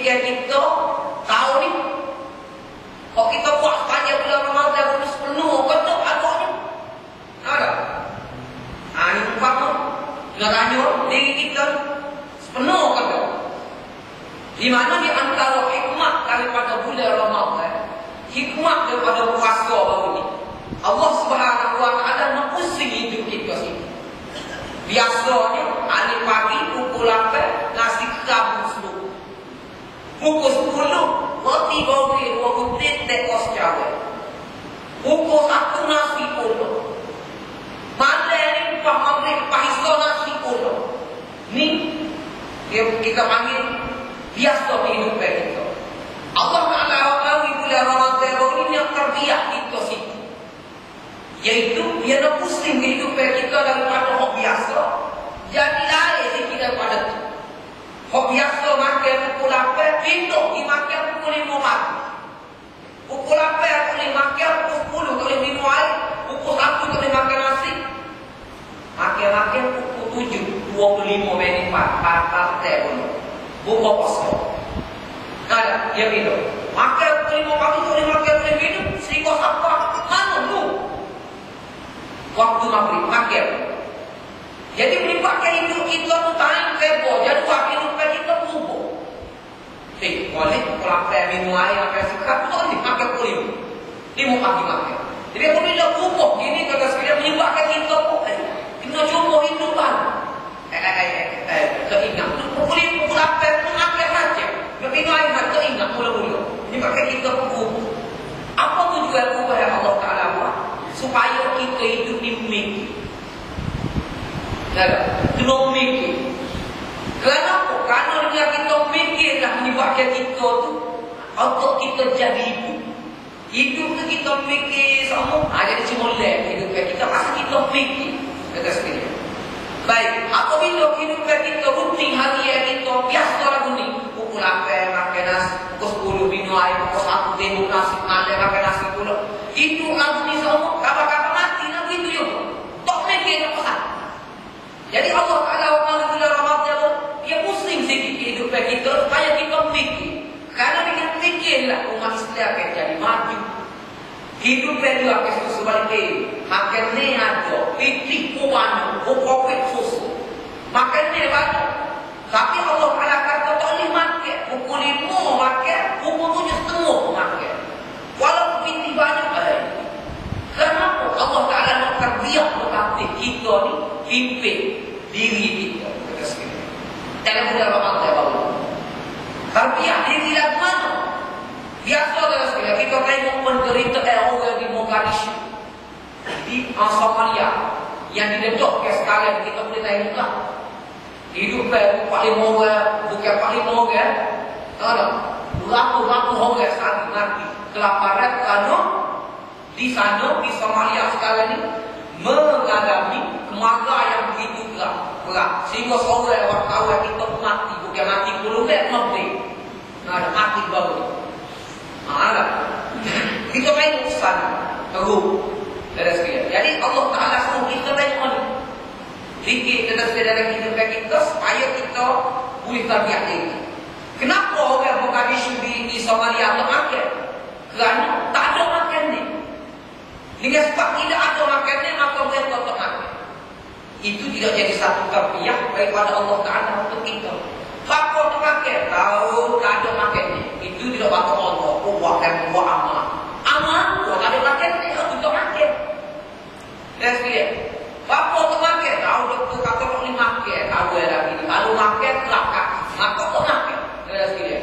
Jika kita tahu ni, kalau kita sepanjang bulan Ramadan bonus penuh, kata agaknya. Ada? Ha, ini umpama. Nak tanya diri kita sepenuh kata. Di mana di antara hikmah daripada bulan Ramadan, hikmah daripada puasa baru ni. Allah Subhanahu wa taala pusing hidup kita sini. Biasanya hari pagi pukul 8 nasi kerabu semua. Pukul 10 roti bagi dua kutit tekos cawe. Pukul 1 nasi puluh. Mana ni upah maghrib pahiso nasi puluh. Ni dia kita panggil biasa kehidupan kita. Allah Taala tahu bulan Ramadan ini yang terbiak kita situ. Yaitu dia nak pusing kehidupan kita daripada hak biasa. Jadi lain sikit daripada itu. Hak biasa makan pukul 8, pindah di makan pukul 5 pagi. Pukul 8 aku boleh makan, pukul 10 aku boleh minum air, pukul 1 aku boleh makan nasi. Makan-makan pukul 7, 25 minit 4, 4 teh pun. Buka puasa. Ada, dia minum. Makan pukul 5 pagi, boleh makan, boleh minum. Sehingga apa? Mana tu? Waktu maghrib, makan. Jadi menyebabkan hidup kita tu time kebo. Jadi berubah. Eh, boleh pelapar minum air makan sekat boleh makan kulit. Dia mau pagi makan. Jadi aku bila berubah ini kata sekalian menyebabkan kita eh, kita cuba hidup kan. Eh, eh, eh, eh, eh, teringat. Pukul pukul lapar pun makan saja. Minum air tak teringat mula-mula. Menyebabkan kita pun berubah. Apa tujuan ubah yang Allah Ta'ala buat? Supaya kita hidup di mikir. Kena mikir. Kenapa? Kerana kita menyebabkan kita tu Otak kita jadi ibu. Hidup tu kita mikir semua ha, Jadi cuma lep hidupkan kita. Pasal kita mikir Kata sekali. Baik, apabila hidupkan kita rutin hari yang kita biasa lagu ni Pukul 8 makan nasi, pukul 10 minum air, pukul 1 tembok nasi, malam makan nasi pula Itu lagu ni semua, kapan-kapan mati lagu itu juga Tak mikir apa pasal Jadi Allah Ta'ala orang bulan Ramadan dia pusing sikit kehidupan kita supaya kita fikir. Karena dengan fikirlah umat Islam akan jadi maju. Hidup itu akan sesuai Makan ni ada, fikir kuwan, bukawit susu. Makan ni banyak. Tapi Allah Ta'ala kata tak boleh makan. Pukul lima makan, pukul tujuh setengah makan. Walaupun fikir banyak eh. Kenapa Allah Ta'ala nak terbiak berkata kita ni pimpin diri kita. Kata sekali dalam bulan Ramadan baru. Tarbiyah diri lagu mana? Biasa dah sekali kita tengok penderita eh, orang di Mogadishu di uh, Somalia yang didedok ke sekalian kita boleh tengok lah. Hidup eh, paling orang bukan paling orang. Ada berapu-rapu orang sekali mati. Kelaparan kerana di sana di Somalia sekarang ni mengalami kemaga yang begitu berat. Sehingga seorang wartawan kita mati bukan mati puluh bet mati nah ada mati baru ada kita main urusan teruk dari sekalian jadi Allah Ta'ala suruh kita main on Fikir kita sedang dalam kehidupan kita supaya kita boleh terbiak diri. Kenapa orang Mogadishu di, di Somalia tak makan? Kerana tak ada makan ni. Dengan sebab tidak ada makan ni, maka mereka tak makan. Itu tidak jadi satu terbiak daripada Allah Ta'ala untuk kita. Apa tu makan? Tahu tak ada makan ni. Itu tidak bakal Allah. Buat dan buat amal. Amal, buat ada makan ni, aku tak makan. Dan sekalian, Bapa tu makan, tahu doktor kata tak boleh makan, tahu lagi ni. Kalau makan, kelakar. Maka tak makan. Dan sekalian.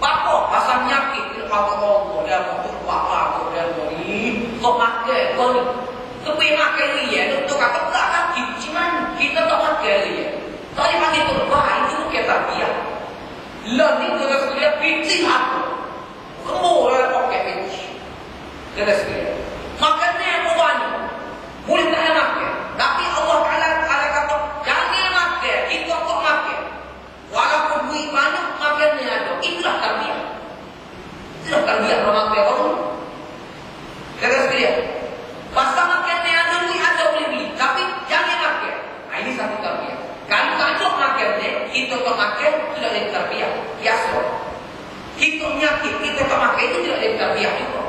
Bapa pasal penyakit, tidak kata Allah, dia mau tu buat apa, dia mau ni. Tak makan, kau ni. Tapi makan ni ya, doktor kata tak lagi. Cuman kita tak makan ni ya. Tak boleh panggil tu, wah itu bukan tarbiyah. Lah ni kita sekalian pinti aku. Kemur lah pakai pinti. Dan sekalian. Makan ni apa banyak? Boleh tak makan? Tapi Allah Ta'ala Ta'ala kata, jangan makan, kita kok makan. Walaupun duit banyak, makan ni ada. Itulah tarbiyah. Itulah tarbiyah kalau makan baru. Kata sekalian, pasal makan ni ada, duit ada boleh beli. Tapi jangan makan. Nah, ini satu tarbiyah. Kalau tak ada makan ni, kita kok makan, itu dah jadi tarbiyah. Biasa. tak makan itu tidak ada terbiak juga.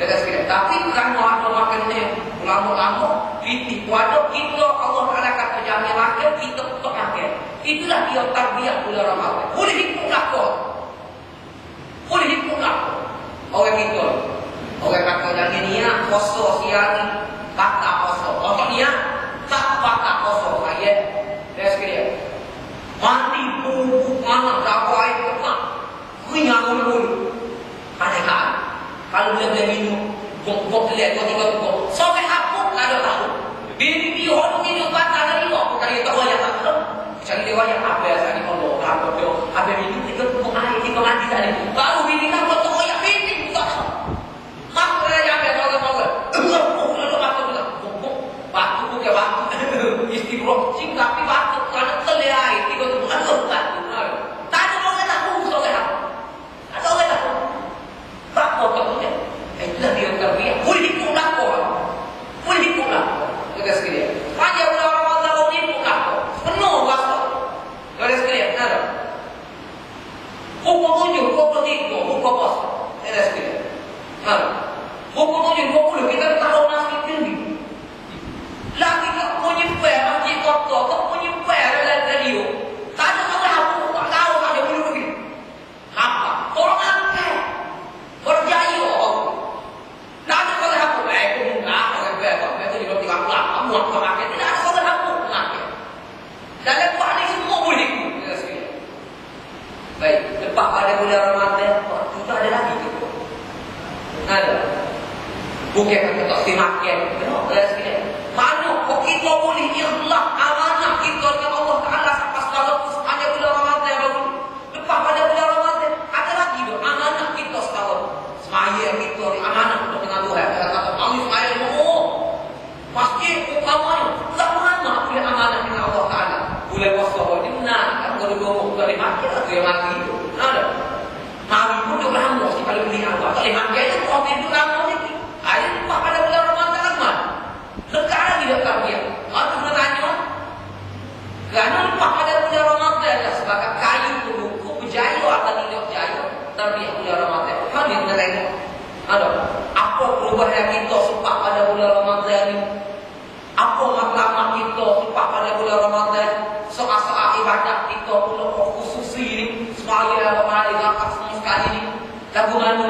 Kata sekali. Tapi kerana ada makan ni ulama-ulama, kita kuada kita Allah Taala kata jamin makan, kita tak makan. Itulah dia bulan Ramadan. Boleh hidup lakon. Boleh hidup lakon. Orang kita. Orang kata jangan ni nak puasa siang ni. Tak puasa. Orang ni tak tak puasa. Saya. Saya sekali. Mati bubuk mana dapat air ketak. Kunyah dulu. Ada kan? Kalau dia minum, bok-bok lihat kau tiga bok. Sampai hapuk tak ada tahu. Dia orang. Bukan dia tahu yang tak tahu. Cari dia wajah apa ya sekali apa minum tiga bok air tiga mati tadi. Baru bini kan kau tahu yang bini tak tahu. Mak dia yang apa tahu tahu. Bok lalu batu juga. Bok batu bukan batu. Istighfar. Cing tapi batu kerana terlihat tiga bok batu. Tak ada orang tahu soalnya. Ada orang tahu. Tak kau tahu ya. Itulah dia terbiak. Boleh hidup lakon. Boleh hidup lakon. Kita sekalian. Raja bulan Ramadan tahun ini hidup lakon. Penuh puasa. Kita sekalian. Ada. Pukul tujuh, pukul tiga, pukul puasa. Kita sekalian. Ada. Pukul tujuh, pukul puluh. Kita tahu nasi tinggi. Lagi tak menyimpan masjid kotor. Tak menyimpan dalam radio. Tak ada orang hapus. Tak tahu tak ada bulu begini. Apa? Orang angkat. Berjaya Tak ada kau hapus Eh, aku muka Orang tua Kau tua tu juga tiga pulang Kamu aku makan Tidak ada kau hapus Makan Dalam buah ni semua boleh ikut Kita sekalian Baik Lepas pada bulan Ramadan Waktu tu ada lagi ke Ada Bukan kata tak Kenapa kita sekalian Mana kau kita boleh ikhlas Amanah kita dengan Allah Ta'ala Sampai segala Hanya bulan Ramadan baru? Lepas pada bulan Ramadan Ada lagi tu Amanah kita sekarang Semaya kita ni amanah untuk dengan Tuhan. Kita kata Kami semaya oh Masjid utamanya Tak mana punya amanah dengan Allah Ta'ala. Boleh puasa Ini benar Kan kalau dua Bukan boleh mati lah Tu yang mati itu Ada. Mari pun dia sih kalau beli Allah Tak boleh mati aja Kau itu lama lagi Ada lepas pada bulan Ramadan kan mana Sekarang tidak kami Aku nak tanya Kerana lepas pada bulan Ramadan adalah sebagai kayu pendukung berjaya atau tidak berjaya terbiak bulan Ramadan. Mana yang kita tengok? Ada. Apa perubahan kita sebab pada bulan Ramadan ini? Apa matlamat kita sebab pada bulan Ramadan? Soal-soal ibadat kita pula khususi ini. Semaya kemarin zakat semua sekali ini. Lagu mana?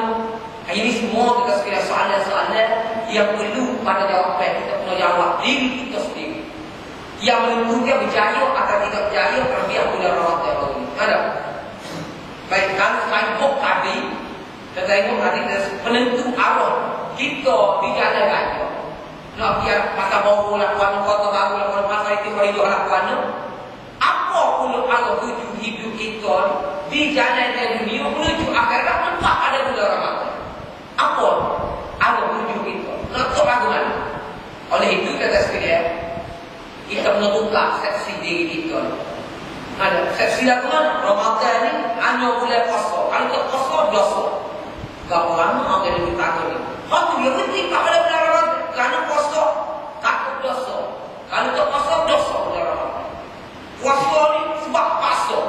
Ini semua kita sekiranya soalan-soalan yang perlu pada jawapan kita perlu jawab diri kita sendiri yang menentukan berjaya atau tidak berjaya terbiak bulan Ramadan baru ini. Ada? Baik, kalau selain bok tadi, kita tengok tadi penentu arah kita di jalan raya. Nak biar masa bau lakuan kota baru lakuan masa itu hidup lakuan apa pun arah tuju hidup kita di jalan dan dunia menuju akhirat nampak ada bulan Ramadan. Apa arah tuju kita? Nak tahu lagu mana? Oleh itu kata sekalian, kita menentukan seksi diri kita. Ada seksi lagu mana? Ramadan ni hanya boleh puasa. Kalau tak puasa, dosa. Gapa lama ada di kita ni. Hatu dia penting tak pada bulan Ramadan. Kerana puasa, takut dosa. Kalau tak puasa, dosa bulan Ramadan. Puasa ni sebab puasa.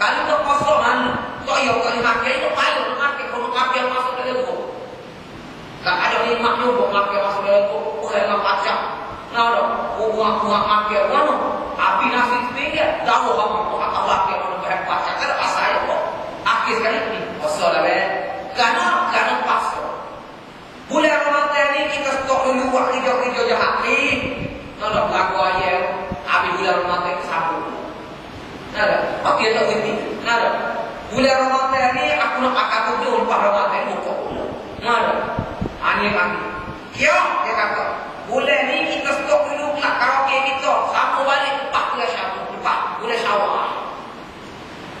Kalau tak puasa, mana? Tak ya, kalau makan itu payah. Makan, kalau makan masuk dalam buku. Tak ada lima juga makan masuk dalam buku. Bukan dengan pacak. Nah, buah-buah makan mana? Api nasi tinggi, tahu apa buah Allah yang mana berhebat. Cakap apa saya kok? Akhir sekali ini, pasal lah eh. Karena karena pasal. Bulan Ramadan ini kita stok dulu waktu hijau-hijau jahat ni. Kalau lagu ayat, api bulan Ramadan itu sambung. Nada, pakai tak ini. Nada. Bulan Ramadan ini aku nak akak betul lepas Ramadan buka pula. Nada. Ani kami. Ya, dia kata. Bulan ni kita stok dulu nak karaoke kita. Sama balik lepas bulan syawal. Lepas bulan syawal.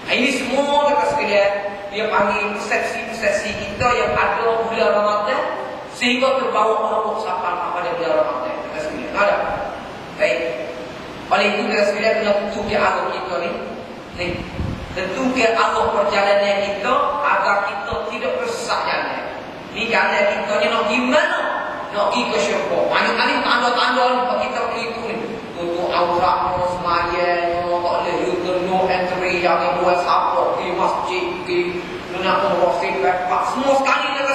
Ini semua kata sekalian. Dia panggil persepsi-persepsi kita yang ada bulan Ramadan. Sehingga terbawa mabuk sampai pada bulan Ramadan. Kata sekalian. Ada? Baik. Oleh itu kata sekalian kena tentukan arah kita ni. Ni. Tentukan arah perjalanan kita agar kita tidak tersesat jalan. Ni jalan kita ni nak gimana? nak pergi ke syurga. Banyak-banyak tanda-tanda kalau kita itu ni. Tutup aurat no semaya no tak boleh you to no entry jangan buat siapa masjid, di dunia umroh, feedback, pak, semua sekali